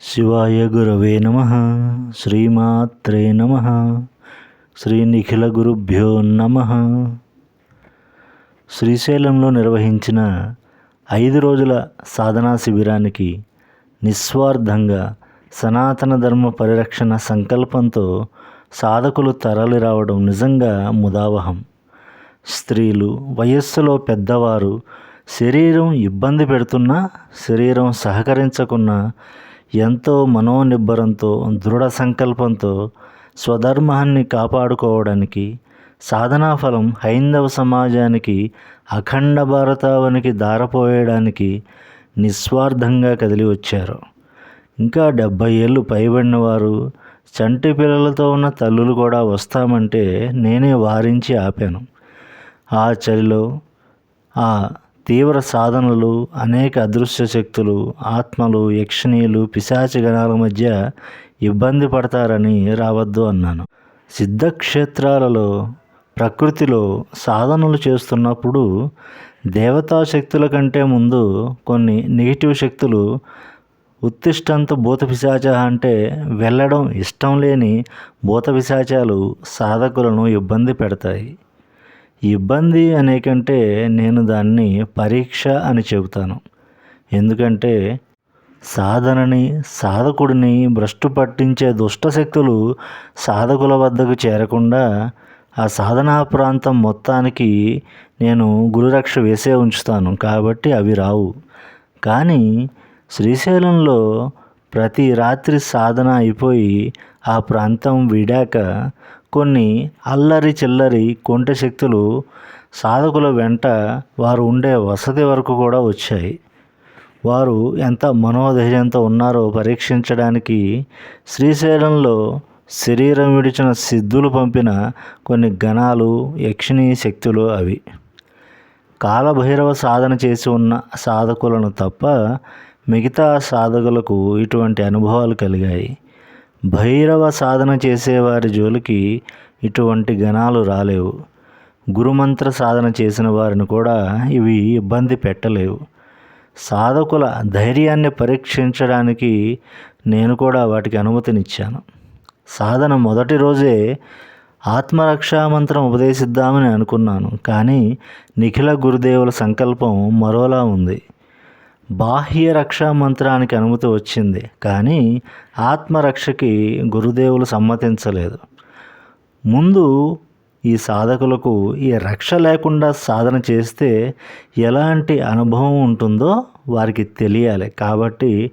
శివాయ గురవే నమ శ్రీమాత్రే నమ శ్రీ నిఖిల గురుభ్యో నమ. శ్రీశైలంలో నిర్వహించిన ఐదు రోజుల సాధనా శిబిరానికి నిస్వార్థంగా సనాతన ధర్మ పరిరక్షణ సంకల్పంతో సాధకులు తరలి రావడం నిజంగా ముదావహం. స్త్రీలు వయస్సులో పెద్దవారు శరీరం ఇబ్బంది పెడుతున్నా శరీరం సహకరించకున్నా ఎంతో మనోనిబ్బరంతో దృఢ సంకల్పంతో స్వధర్మాన్ని కాపాడుకోవడానికి సాధనా ఫలం హైందవ సమాజానికి అఖండ భారతావనికి దారపోయడానికి నిస్వార్థంగా కదిలి వచ్చారు ఇంకా డెబ్భై ఏళ్ళు పైబడిన వారు చంటి పిల్లలతో ఉన్న తల్లులు కూడా వస్తామంటే నేనే వారించి ఆపాను. ఆ చలిలో ఆ తీవ్ర సాధనలు అనేక అదృశ్య శక్తులు ఆత్మలు యక్షణీయులు పిశాచి గణాల మధ్య ఇబ్బంది పడతారని రావద్దు అన్నాను. సిద్ధక్షేత్రాలలో ప్రకృతిలో సాధనలు చేస్తున్నప్పుడు దేవతా శక్తుల కంటే ముందు కొన్ని నెగిటివ్ శక్తులు ఉత్తిష్టంత భూత పిశాచ అంటే వెళ్ళడం ఇష్టం లేని భూత పిశాచాలు సాధకులను ఇబ్బంది పెడతాయి. ఇబ్బంది అనే కంటే నేను దాన్ని పరీక్ష అని చెబుతాను. ఎందుకంటే సాధనని సాధకుడిని భ్రష్టు పట్టించే దుష్టశక్తులు సాధకుల వద్దకు చేరకుండా ఆ సాధనా ప్రాంతం మొత్తానికి నేను గురురక్ష వేసే ఉంచుతాను. కాబట్టి అవి రావు. కానీ శ్రీశైలంలో ప్రతి రాత్రి సాధన అయిపోయి ఆ ప్రాంతం విడాక కొన్ని అల్లరి చిల్లరి కొంటె శక్తులు సాధకుల వెంట వారు ఉండే వసతి వరకు కూడా వచ్చాయి. వారు ఎంత మనోధైర్యంతో ఉన్నారో పరీక్షించడానికి శ్రీశైలంలో శరీరం విడిచిన సిద్ధులు పంపిన కొన్ని గణాలు యక్షిణీ శక్తులు అవి. కాలభైరవ సాధన చేసి ఉన్న సాధకులను తప్ప మిగతా సాధకులకు ఇటువంటి అనుభవాలు కలిగాయి. భైరవ సాధన చేసేవారి జోలికి ఇటువంటి గణాలు రాలేవు. గురుమంత్ర సాధన చేసిన వారిని కూడా ఇవి ఇబ్బంది పెట్టలేవు. సాధకుల ధైర్యాన్ని పరీక్షించడానికి నేను కూడా వాటికి అనుమతినిచ్చాను. సాధన మొదటి రోజే ఆత్మరక్షా మంత్రం ఉపదేశిద్దామని అనుకున్నాను. కానీ నిఖిల గురుదేవుల సంకల్పం మరోలా ఉంది. బాహ్య రక్షా మంత్రానికి అనుమతి వచ్చింది కానీ ఆత్మరక్షకి గురుదేవులు సమ్మతించలేదు. ముందు ఈ సాధకులకు ఈ రక్ష లేకుండా సాధన చేస్తే ఎలాంటి అనుభవం ఉంటుందో వారికి తెలియాలి. కాబట్టి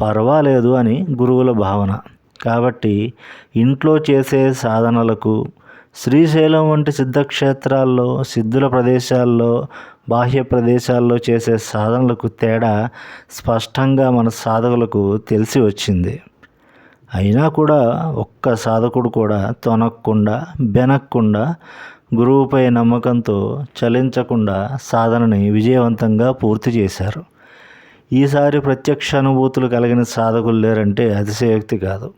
పర్వాలేదు అని గురువుల భావన. కాబట్టి ఇంట్లో చేసే సాధనలకు శ్రీశైలం వంటి సిద్ధక్షేత్రాల్లో సిద్ధుల ప్రదేశాల్లో బాహ్య ప్రదేశాల్లో చేసే సాధనలకు తేడా స్పష్టంగా మన సాధకులకు తెలిసి వచ్చింది. అయినా కూడా ఒక్క సాధకుడు కూడా తొనక్కుండా బెనక్కుండా గురువుపై నమ్మకంతో చలించకుండా సాధనని విజయవంతంగా పూర్తి చేశారు. ఈసారి ప్రత్యక్ష అనుభూతులు కలిగిన సాధకులు లేరంటే అతిశయోక్తి కాదు.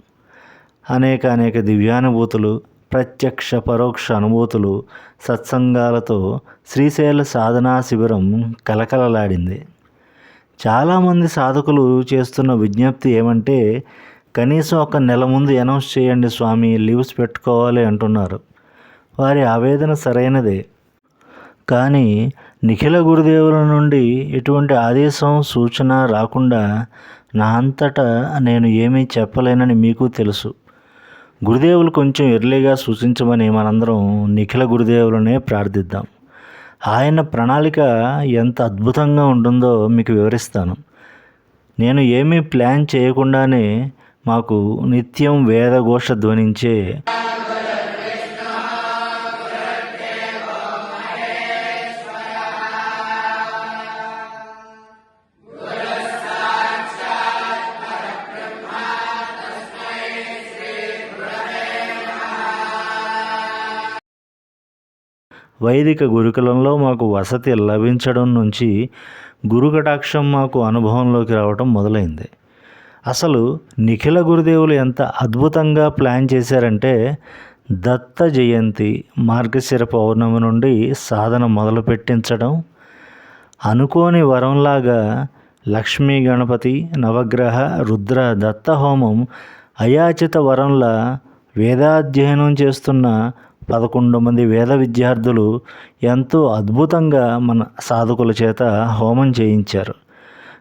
అనేక అనేక దివ్యానుభూతులు ప్రత్యక్ష పరోక్ష అనుభూతులు సత్సంగాలతో శ్రీశైల సాధనా శిబిరం కలకలలాడింది. చాలామంది సాధకులు చేస్తున్న విజ్ఞప్తి ఏమంటే కనీసం ఒక నెల ముందు అనౌన్స్ చేయండి స్వామి లీవ్స్ పెట్టుకోవాలి అంటున్నారు. వారి ఆవేదన సరైనదే. కానీ నిఖిల గురుదేవుల నుండి ఎటువంటి ఆదేశం సూచన రాకుండా నా అంతటా నేను ఏమీ చెప్పలేనని మీకు తెలుసు. గురుదేవులు కొంచెం ఎర్లీగా సూచించమని మనందరం నిఖిల గురుదేవులనే ప్రార్థిద్దాం. ఆయన ప్రణాళిక ఎంత అద్భుతంగా ఉంటుందో మీకు వివరిస్తాను. నేను ఏమీ ప్లాన్ చేయకుండానే మాకు నిత్యం వేదఘోష ధ్వనించే వైదిక గురుకులంలో మాకు వసతి లభించడం నుంచి గురుకటాక్షం మాకు అనుభవంలోకి రావడం మొదలైంది. అసలు నిఖిల గురుదేవులు ఎంత అద్భుతంగా ప్లాన్ చేశారంటే దత్త జయంతి మార్గశిర పౌర్ణమి నుండి సాధన మొదలు పెట్టించడం అనుకోని వరంలాగా లక్ష్మీ గణపతి నవగ్రహ రుద్ర దత్త హోమం అయాచిత వరంలా వేదాధ్యయనం చేస్తున్న పదకొండు మంది వేద విద్యార్థులు ఎంతో అద్భుతంగా మన సాధకుల చేత హోమం చేయించారు.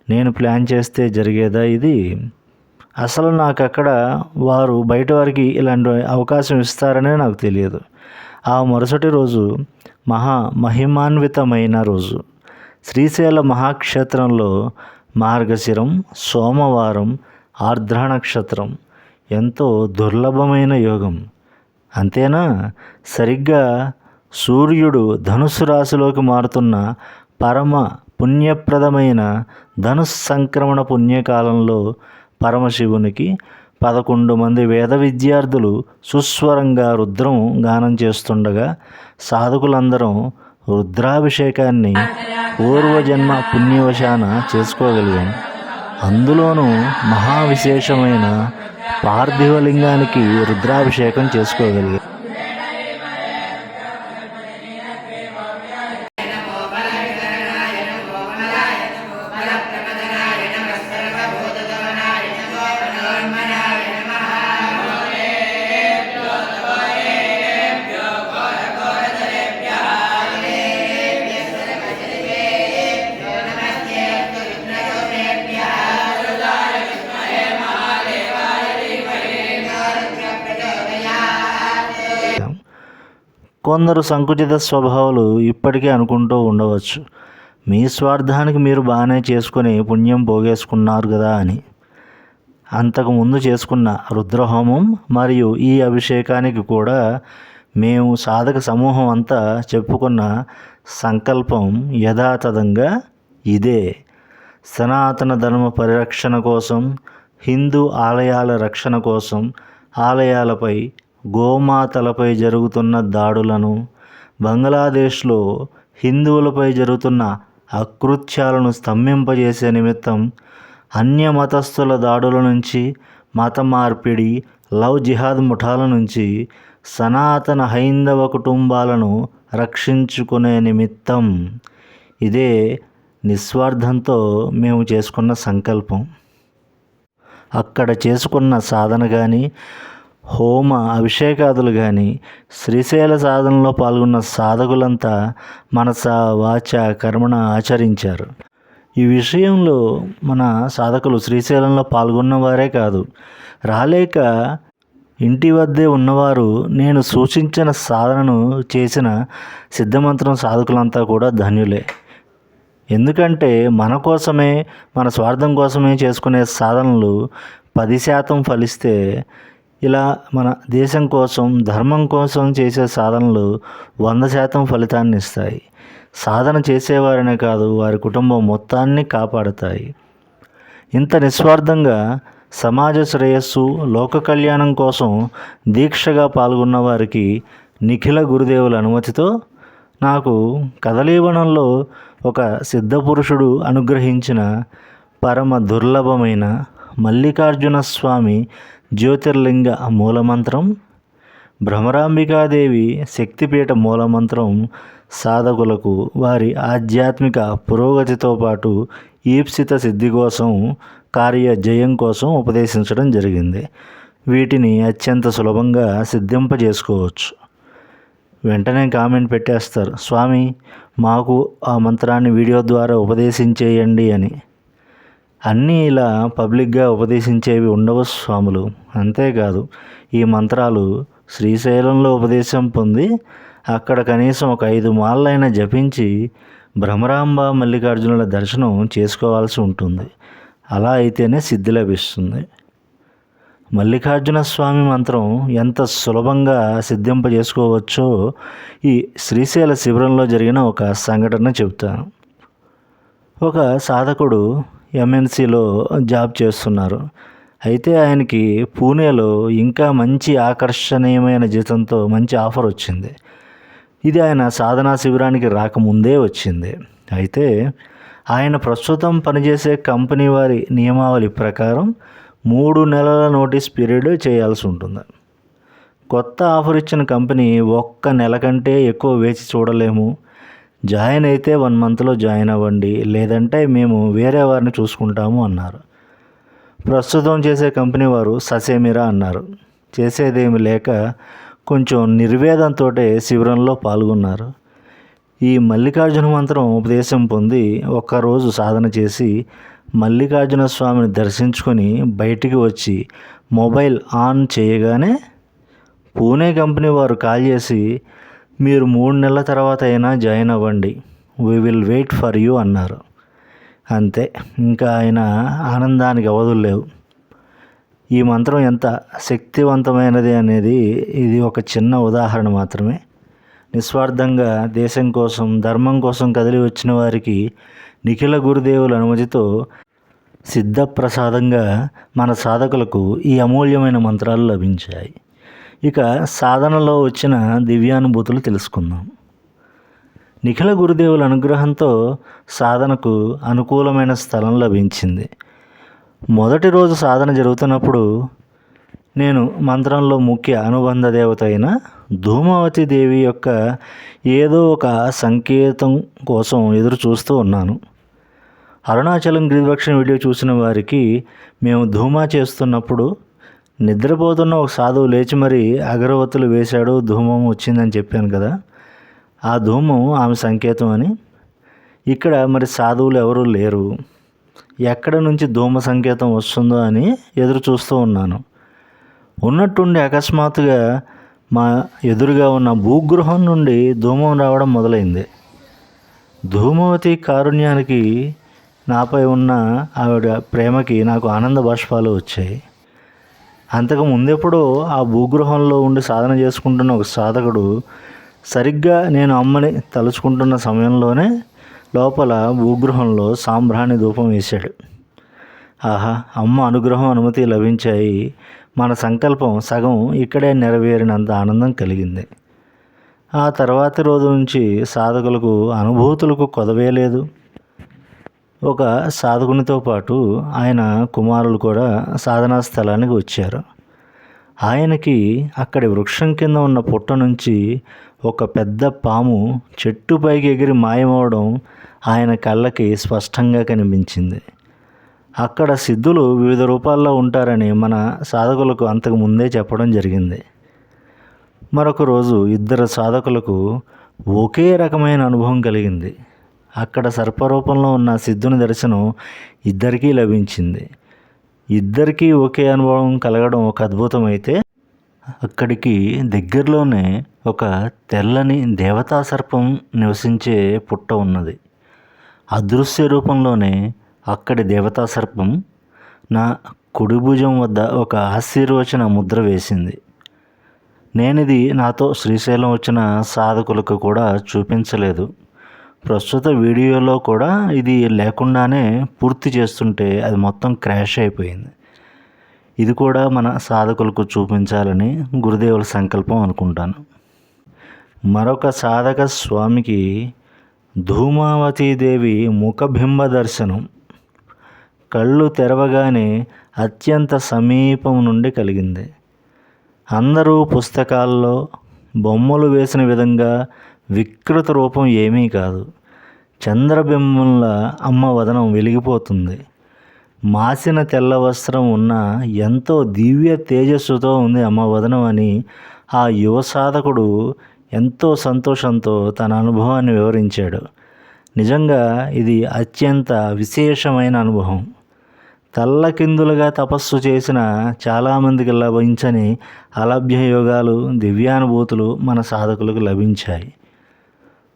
నేను ప్లాన్ చేస్తే జరిగేదా ఇది? అసలు నాకు అక్కడ వారు బయట వారికి ఇలాంటి అవకాశం ఇస్తారనే నాకు తెలియదు. ఆ మరుసటి రోజు మహా మహిమాన్వితమైన రోజు. శ్రీశైల మహాక్షేత్రంలో మార్గశిరం సోమవారం ఆర్ద్ర నక్షత్రం ఎంతో దుర్లభమైన యోగం. అంతేనా? సరిగ్గా సూర్యుడు ధనుస్సు రాశిలోకి మారుతున్న పరమ పుణ్యప్రదమైన ధనుస్ సంక్రమణ పుణ్యకాలంలో పరమశివునికి పదకొండు మంది వేద విద్యార్థులు సుస్వరంగా రుద్రం గానం చేస్తుండగా సాధకులందరం రుద్రాభిషేకాన్ని పూర్వజన్మ పుణ్యవశాన చేసుకోగలిగాం. అందులోనూ మహావిశేషమైన పార్థివలింగానికి రుద్రాభిషేకం చేసుకోగలిగారు. కొందరు సంకుచిత స్వభావాలు ఇప్పటికే అనుకుంటూ ఉండవచ్చు. మీ స్వార్థానికి మీరు బాగానే చేసుకుని పుణ్యం పోగేసుకున్నారు కదా అని. అంతకుముందు చేసుకున్న రుద్రహోమం మరియు ఈ అభిషేకానికి కూడా మేము సాధక సమూహం అంతా చెప్పుకున్న సంకల్పం యథాతథంగా ఇదే. సనాతన ధర్మ పరిరక్షణ కోసం హిందూ ఆలయాల రక్షణ కోసం ఆలయాలపై గోమాతలపై జరుగుతున్న దాడులను బంగ్లాదేశ్లో హిందువులపై జరుగుతున్న అకృత్యాలను స్తంభింపజేసే నిమిత్తం అన్య మతస్థుల దాడుల నుంచి మత మార్పిడి లవ్ జిహాద్ ముఠాల నుంచి సనాతన హైందవ కుటుంబాలను రక్షించుకునే నిమిత్తం ఇదే నిస్వార్థంతో మేము చేసుకున్న సంకల్పం. అక్కడ చేసుకున్న సాధన కానీ హోమ అభిషేకాదులు కానీ శ్రీశైల సాధనలో పాల్గొన్న సాధకులంతా మనస వాచ కర్మణ ఆచరించారు. ఈ విషయంలో మన సాధకులు శ్రీశైలంలో పాల్గొన్న వారే కాదు. రాలేక ఇంటి వద్దే ఉన్నవారు నేను సూచించిన సాధనను చేసిన సిద్ధమంత్రం సాధకులంతా కూడా ధన్యులే. ఎందుకంటే మన కోసమే మన స్వార్థం కోసమే చేసుకునే సాధనలు పది శాతం ఫలిస్తే ఇలా మన దేశం కోసం ధర్మం కోసం చేసే సాధనలు వంద శాతం ఫలితాన్ని ఇస్తాయి. సాధన చేసేవారనే కాదు వారి కుటుంబం మొత్తాన్ని కాపాడుతాయి. ఇంత నిస్వార్థంగా సమాజ శ్రేయస్సు లోక కళ్యాణం కోసం దీక్షగా పాల్గొన్న వారికి నిఖిల గురుదేవుల అనుమతితో నాకు కదలీవనంలో ఒక సిద్ధపురుషుడు అనుగ్రహించిన పరమ దుర్లభమైన మల్లికార్జున స్వామి జ్యోతిర్లింగ మూలమంత్రం భ్రమరాంబికాదేవి శక్తిపీఠ మూలమంత్రం సాధకులకు వారి ఆధ్యాత్మిక పురోగతితో పాటు ఈప్సిత సిద్ధి కోసం కార్య జయం కోసం ఉపదేశించడం జరిగింది. వీటిని అత్యంత సులభంగా సిద్ధింపజేసుకోవచ్చు. వెంటనే కామెంట్ పెట్టేస్తారు. స్వామి మాకు ఆ మంత్రాన్ని వీడియో ద్వారా ఉపదేశించేయండి అని. అన్నీ ఇలా పబ్లిక్గా ఉపదేశించేవి ఉండవు స్వాములు. అంతేకాదు ఈ మంత్రాలు శ్రీశైలంలో ఉపదేశం పొంది అక్కడ కనీసం ఒక ఐదు మాలైనా జపించి భ్రమరాంబ మల్లికార్జునుల దర్శనం చేసుకోవాల్సి ఉంటుంది. అలా అయితేనే సిద్ధి లభిస్తుంది. మల్లికార్జున స్వామి మంత్రం ఎంత సులభంగా సిద్ధింపజేసుకోవచ్చో ఈ శ్రీశైల శిబిరంలో జరిగిన ఒక సంఘటన చెబుతాను. ఒక సాధకుడు ఎంఎన్సీలో జాబ్ చేస్తున్నారు. అయితే ఆయనకి పూణేలో ఇంకా మంచి ఆకర్షణీయమైన జీతంతో మంచి ఆఫర్ వచ్చింది. ఇది ఆయన సాధనా శిబిరానికి రాకముందే వచ్చింది. అయితే ఆయన ప్రస్తుతం పనిచేసే కంపెనీ వారి నియమావళి ప్రకారం మూడు నెలల నోటీస్ పీరియడ్ చేయాల్సి ఉంటుంది. కొత్త ఆఫర్ ఇచ్చిన కంపెనీ ఒక్క నెల కంటే ఎక్కువ వేచి చూడలేము. జాయిన్ అయితే వన్ మంత్లో జాయిన్ అవ్వండి లేదంటే మేము వేరే వారిని చూసుకుంటాము అన్నారు. ప్రస్తుతం చేసే కంపెనీ వారు ససేమిరా అన్నారు. చేసేదేమి లేక కొంచెం నిర్వేదంతో శిబిరంలో పాల్గొన్నారు. ఈ మల్లికార్జున మంత్రం ఉపదేశం పొంది ఒక్కరోజు సాధన చేసి మల్లికార్జున స్వామిని దర్శించుకొని బయటికి వచ్చి మొబైల్ ఆన్ చేయగానే పూణే కంపెనీ వారు కాల్ చేసి మీరు మూడు నెలల తర్వాత అయినా జాయిన్ అవ్వండి. We will wait for you అన్నారు. అంతే ఇంకా ఆయన ఆనందానికి అవధులు లేవు. ఈ మంత్రం ఎంత శక్తివంతమైనది అనేది ఇది ఒక చిన్న ఉదాహరణ మాత్రమే. నిస్వార్థంగా దేశం కోసం ధర్మం కోసం కదిలి వచ్చిన వారికి నిఖిల గురుదేవుల అనుమతితో సిద్ధప్రసాదంగా మన సాధకులకు ఈ అమూల్యమైన మంత్రాలు లభించాయి. ఇక సాధనలో వచ్చిన దివ్యానుభూతులు తెలుసుకుందాం. నిఖిల గురుదేవుల అనుగ్రహంతో సాధనకు అనుకూలమైన స్థలం లభించింది. మొదటి రోజు సాధన జరుగుతున్నప్పుడు నేను మంత్రంలో ముఖ్య అనుబంధ దేవత అయిన ధూమావతి దేవి యొక్క ఏదో ఒక సంకేతం కోసం ఎదురు చూస్తూ ఉన్నాను. అరుణాచలం గిరిదక్షిణ వీడియో చూసిన వారికి మేము ధూమా చేస్తున్నప్పుడు నిద్రపోతున్న ఒక సాధువు లేచి మరి అగరవత్తులు వేశాడు ధూమం వచ్చిందని చెప్పాను కదా. ఆ ధూమం ఆమె సంకేతం అని. ఇక్కడ మరి సాధువులు ఎవరూ లేరు. ఎక్కడ నుంచి ధూమ సంకేతం వస్తుందో అని ఎదురు చూస్తూ ఉన్నాను. ఉన్నట్టుండి అకస్మాత్తుగా మా ఎదురుగా ఉన్న భూగృహం నుండి ధూమం రావడం మొదలైంది. ధూమవతి కారుణ్యానికి నాపై ఉన్న ఆవిడ ప్రేమకి నాకు ఆనంద బాష్పాలు వచ్చాయి. అంతకు ముందెప్పుడో ఆ భూగృహంలో ఉండి సాధన చేసుకుంటున్న ఒక సాధకుడు సరిగ్గా నేను అమ్మని తలుచుకుంటున్న సమయంలోనే లోపల భూగృహంలో సాంబ్రాణి ధూపం వేశాడు. ఆహా అమ్మ అనుగ్రహం అనుమతి లభించాయి. మన సంకల్పం సగం ఇక్కడే నెరవేరినంత ఆనందం కలిగింది. ఆ తర్వాతి రోజు నుంచి సాధకులకు అనుభూతులకు కొదవే లేదు ఒక సాధకునితో పాటు ఆయన కుమారులు కూడా సాధనా స్థలానికి వచ్చారు. ఆయనకి అక్కడి వృక్షం కింద ఉన్న పుట్ట నుంచి ఒక పెద్ద పాము చెట్టు పైకి ఎగిరి మాయమవడం ఆయన కళ్ళకి స్పష్టంగా కనిపించింది. అక్కడ సిద్ధులు వివిధ రూపాల్లో ఉంటారని మన సాధకులకు అంతకు ముందే చెప్పడం జరిగింది. మరొక రోజు ఇద్దరు సాధకులకు ఒకే రకమైన అనుభవం కలిగింది. అక్కడ సర్పరూపంలో ఉన్న సిద్ధుని దర్శనం ఇద్దరికీ లభించింది. ఇద్దరికీ ఒకే అనుభవం కలగడం ఒక అద్భుతమైతే అక్కడికి దగ్గరలోనే ఒక తెల్లని దేవతా సర్పం నివసించే పుట్ట ఉన్నది. అదృశ్య రూపంలోనే అక్కడి దేవతా సర్పం నా కుడి భుజం వద్ద ఒక ఆశీర్వచన ముద్ర వేసింది. నేనిది నాతో శ్రీశైలం వచ్చిన సాధకులకు కూడా చూపించలేదు. ప్రస్తుత వీడియోలో కూడా ఇది లేకుండానే పూర్తి చేస్తుంటే అది మొత్తం క్రాష్ అయిపోయింది. ఇది కూడా మన సాధకులకు చూపించాలని గురుదేవుల సంకల్పం అనుకుంటాను. మరొక సాధక స్వామికి ధూమావతీదేవి ముఖబింబ దర్శనం. కళ్ళు తెరవగానే అత్యంత సమీపం నుండి కలిగింది. అందరూ పుస్తకాల్లో బొమ్మలు వేసిన విధంగా వికృత రూపం ఏమీ కాదు. చంద్రబింబంలా అమ్మ వదనం వెలిగిపోతుంది. మాసిన తెల్ల వస్త్రం ఉన్న ఎంతో దివ్య తేజస్సుతో ఉంది అమ్మ వదనం అని ఆ యువ సాధకుడు ఎంతో సంతోషంతో తన అనుభవాన్ని వివరించాడు. నిజంగా ఇది అత్యంత విశేషమైన అనుభవం. తల్లకిందులుగా తపస్సు చేసిన చాలామందికి లభించని అలభ్య యోగాలు దివ్యానుభూతులు మన సాధకులకు లభించాయి.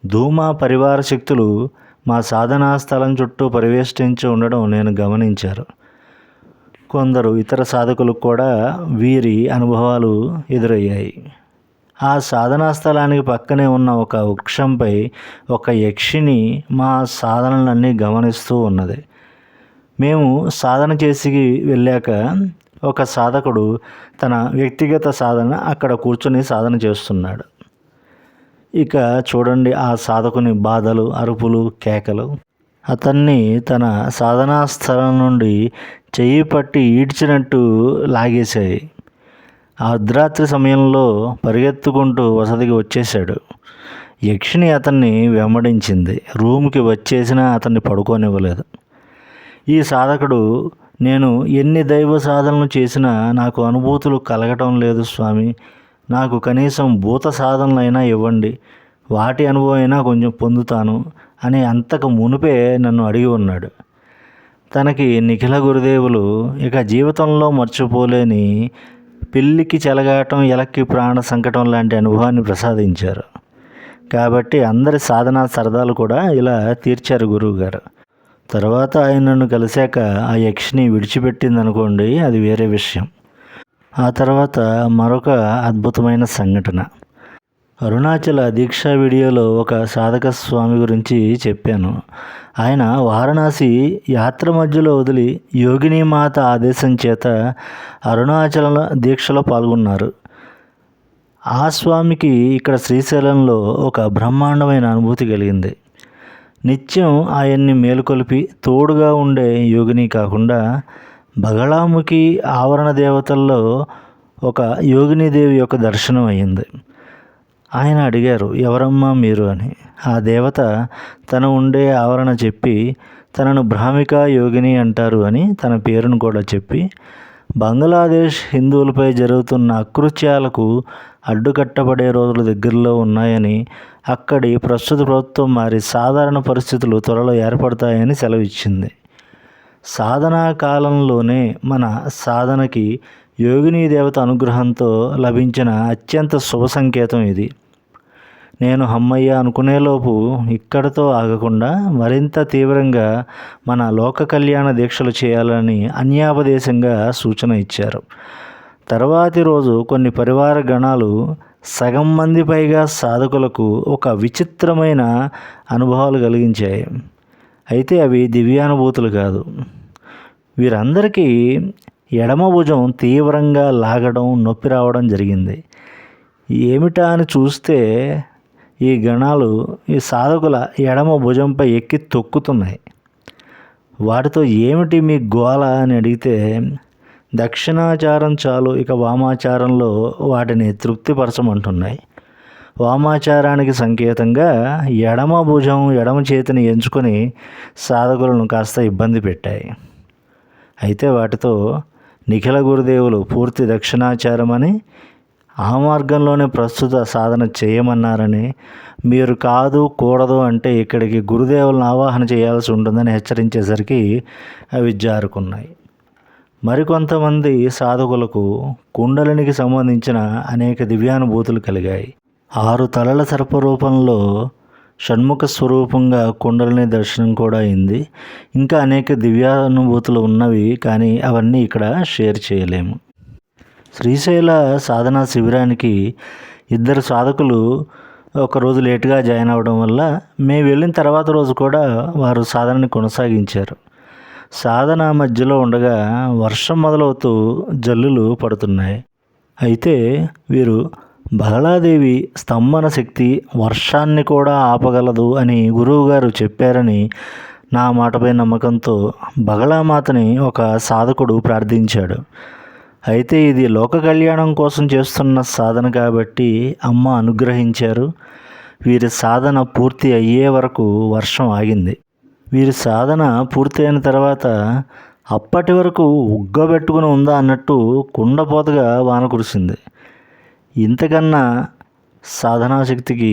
ధూమా పరివార శక్తులు మా సాధనా స్థలం చుట్టూ పరివేష్టించి ఉండడం నేను గమనించారు కొందరు ఇతర సాధకులకు కూడా వీరి అనుభవాలు ఎదురయ్యాయి. ఆ సాధనా స్థలానికి పక్కనే ఉన్న ఒక వృక్షంపై ఒక యక్షిని మా సాధనలన్నీ గమనిస్తూ ఉన్నది. మేము సాధన చేసి వెళ్ళాక ఒక సాధకుడు తన వ్యక్తిగత సాధన అక్కడ కూర్చొని సాధన చేస్తున్నాడు. ఇక చూడండి ఆ సాధకుని బాధలు అరుపులు కేకలు. అతన్ని తన సాధనా స్థలం నుండి చెయ్యి పట్టి ఈడ్చినట్టు లాగేశాయి. అర్ధరాత్రి సమయంలో పరిగెత్తుకుంటూ వసతికి వచ్చేశాడు. యక్షిని అతన్ని వెంబడించింది. రూమ్కి వచ్చేసినా అతన్ని పడుకోనివ్వలేదు. ఈ సాధకుడు నేను ఎన్ని దైవ సాధనలు చేసినా నాకు అనుభూతులు కలగటం లేదు స్వామి. నాకు కనీసం భూత సాధనలైనా ఇవ్వండి వాటి అనుభవం అయినా కొంచెం పొందుతాను అని అంతకు మునిపే నన్ను అడిగి ఉన్నాడు. తనకి నిఖిల గురుదేవులు ఇక జీవితంలో మర్చిపోలేని పిల్లికి చెలగాటం ఎలక్కి ప్రాణ సంకటం లాంటి అనుభవాన్ని ప్రసాదించారు. కాబట్టి అందరి సాధనా సరదాలు కూడా ఇలా తీర్చారు గురువుగారు. తర్వాత ఆయన నన్ను కలిశాక ఆ యక్షిని విడిచిపెట్టింది అనుకోండి అది వేరే విషయం. ఆ తర్వాత మరొక అద్భుతమైన సంఘటన. అరుణాచల దీక్షా వీడియోలో ఒక సాధక స్వామి గురించి చెప్పాను. ఆయన వారణాసి యాత్ర మధ్యలో వదిలి యోగిని మాత ఆదేశం చేత అరుణాచల దీక్షలో పాల్గొన్నారు. ఆ స్వామికి ఇక్కడ శ్రీశైలంలో ఒక బ్రహ్మాండమైన అనుభూతి కలిగింది. నిత్యం ఆయన్ని మేలుకొలిపి తోడుగా ఉండే యోగిని కాకుండా బగళాముఖి ఆవరణ దేవతల్లో ఒక యోగినీదేవి యొక్క దర్శనం అయ్యింది. ఆయన అడిగారు ఎవరమ్మా మీరు? అని. ఆ దేవత తను ఉండే ఆవరణ చెప్పి తనను భ్రామిక యోగిని అంటారు అని తన పేరును కూడా చెప్పి బంగ్లాదేశ్ హిందువులపై జరుగుతున్న అకృత్యాలకు అడ్డుకట్టబడే రోజులు దగ్గరలో ఉన్నాయని అక్కడి ప్రస్తుత ప్రభుత్వం మారి సాధారణ పరిస్థితులు త్వరలో ఏర్పడతాయని సెలవిచ్చింది. సాధనా కాలంలోనే మన సాధనకి యోగిని దేవత అనుగ్రహంతో లభించిన అత్యంత శుభ సంకేతం ఇది. నేను హమ్మయ్య అనుకునేలోపు ఇక్కడతో ఆగకుండా మరింత తీవ్రంగా మన లోక కళ్యాణ దీక్షలు చేయాలని అన్యాపదేశంగా సూచన ఇచ్చారు. తర్వాతి రోజు కొన్ని పరివార గణాలు సగం మంది పైగా సాధకులకు ఒక విచిత్రమైన అనుభవాలు కలిగించాయి. అయితే అవి దివ్యానుభూతులు కాదు. వీరందరికీ ఎడమ భుజం తీవ్రంగా లాగడం నొప్పి రావడం జరిగింది. ఏమిటా అని చూస్తే ఈ గణాలు ఈ సాధకుల ఎడమ భుజంపై ఎక్కి తొక్కుతున్నాయి. వాటితో ఏమిటి మీ గోల అని అడిగితే దక్షిణాచారం చాలు ఇక వామాచారంలో వాటిని తృప్తిపరచమంటున్నాయి. వామాచారానికి సంకేతంగా ఎడమ భుజం ఎడమ చేతిని ఎంచుకొని సాధకులను కాస్త ఇబ్బంది పెట్టాయి. అయితే వాటితో నిఖిల గురుదేవులు పూర్తి దక్షిణాచారం అని ఆ మార్గంలోనే ప్రస్తుత సాధన చేయమన్నారని మీరు కాదు కూడదు అంటే ఇక్కడికి గురుదేవులను ఆవాహన చేయాల్సి ఉంటుందని హెచ్చరించేసరికి అవి జారుకున్నాయి. మరికొంతమంది సాధకులకు కుండలినికి సంబంధించిన అనేక దివ్యానుభూతులు కలిగాయి. ఆరు తలల సర్పరూపంలో షణ్ముఖ స్వరూపంగా కుండలిని దర్శనం కూడా అయింది. ఇంకా అనేక దివ్యానుభూతులు ఉన్నవి కానీ అవన్నీ ఇక్కడ షేర్ చేయలేము. శ్రీశైల సాధనా శిబిరానికి ఇద్దరు సాధకులు ఒకరోజు లేటుగా జాయిన్ అవ్వడం వల్ల మేము వెళ్ళిన తర్వాత రోజు కూడా వారు సాధనని కొనసాగించారు. సాధన మధ్యలో ఉండగా వర్షం మొదలవుతూ జల్లులు పడుతున్నాయి. అయితే వీరు బహళాదేవి స్తంభన శక్తి వర్షాన్ని కూడా ఆపగలదు అని గురువుగారు చెప్పారని నా మాటపై నమ్మకంతో బగళామాతని ఒక సాధకుడు ప్రార్థించాడు. అయితే ఇది లోక కళ్యాణం కోసం చేస్తున్న సాధన కాబట్టి అమ్మ అనుగ్రహించారు. వీరి సాధన పూర్తి అయ్యే వరకు వర్షం ఆగింది. వీరి సాధన పూర్తయిన తర్వాత అప్పటి వరకు ఉగ్గబెట్టుకుని ఉందా అన్నట్టు కుండపోతగా వాన కురిసింది. ఇంతకన్నా సాధనాశక్తికి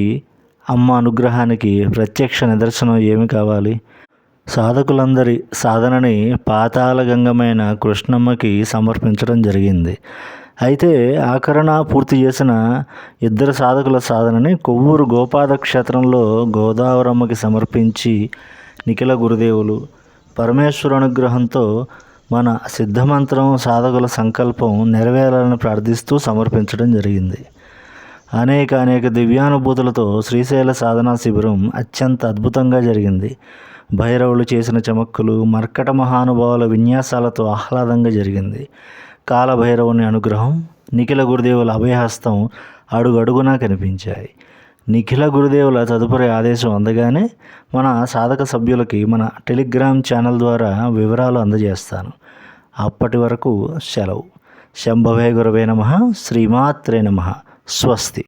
అమ్మ అనుగ్రహానికి ప్రత్యక్ష నిదర్శనం ఏమి కావాలి? సాధకులందరి సాధనని పాతాళగంగమైన కృష్ణమ్మకి సమర్పించడం జరిగింది. అయితే ఆకరణ పూర్తి చేసిన ఇద్దరు సాధకుల సాధనని కొవ్వూరు గోపాద క్షేత్రంలో గోదావరమ్మకి సమర్పించి నిఖిల గురుదేవులు పరమేశ్వర అనుగ్రహంతో మన సిద్ధమంత్రం సాధకుల సంకల్పం నెరవేరాలని ప్రార్థిస్తూ సమర్పించడం జరిగింది. అనేక అనేక దివ్యానుభూతులతో శ్రీశైల సాధనా శిబిరం అత్యంత అద్భుతంగా జరిగింది. భైరవులు చేసిన చమక్కులు మర్కట మహానుభావుల విన్యాసాలతో ఆహ్లాదంగా జరిగింది. కాలభైరవుని అనుగ్రహం నిఖిల గురుదేవుల అభయహస్తం అడుగడుగునా కనిపించాయి. నిఖిల గురుదేవుల తదుపరి ఆదేశం అందగానే మన సాధక సభ్యులకి మన టెలిగ్రామ్ ఛానల్ ద్వారా వివరాలు అందజేస్తాను. అప్పటి వరకు సెలవు. శంభవే గురవే నమ. శ్రీమాత్రే నమ. స్వస్తి.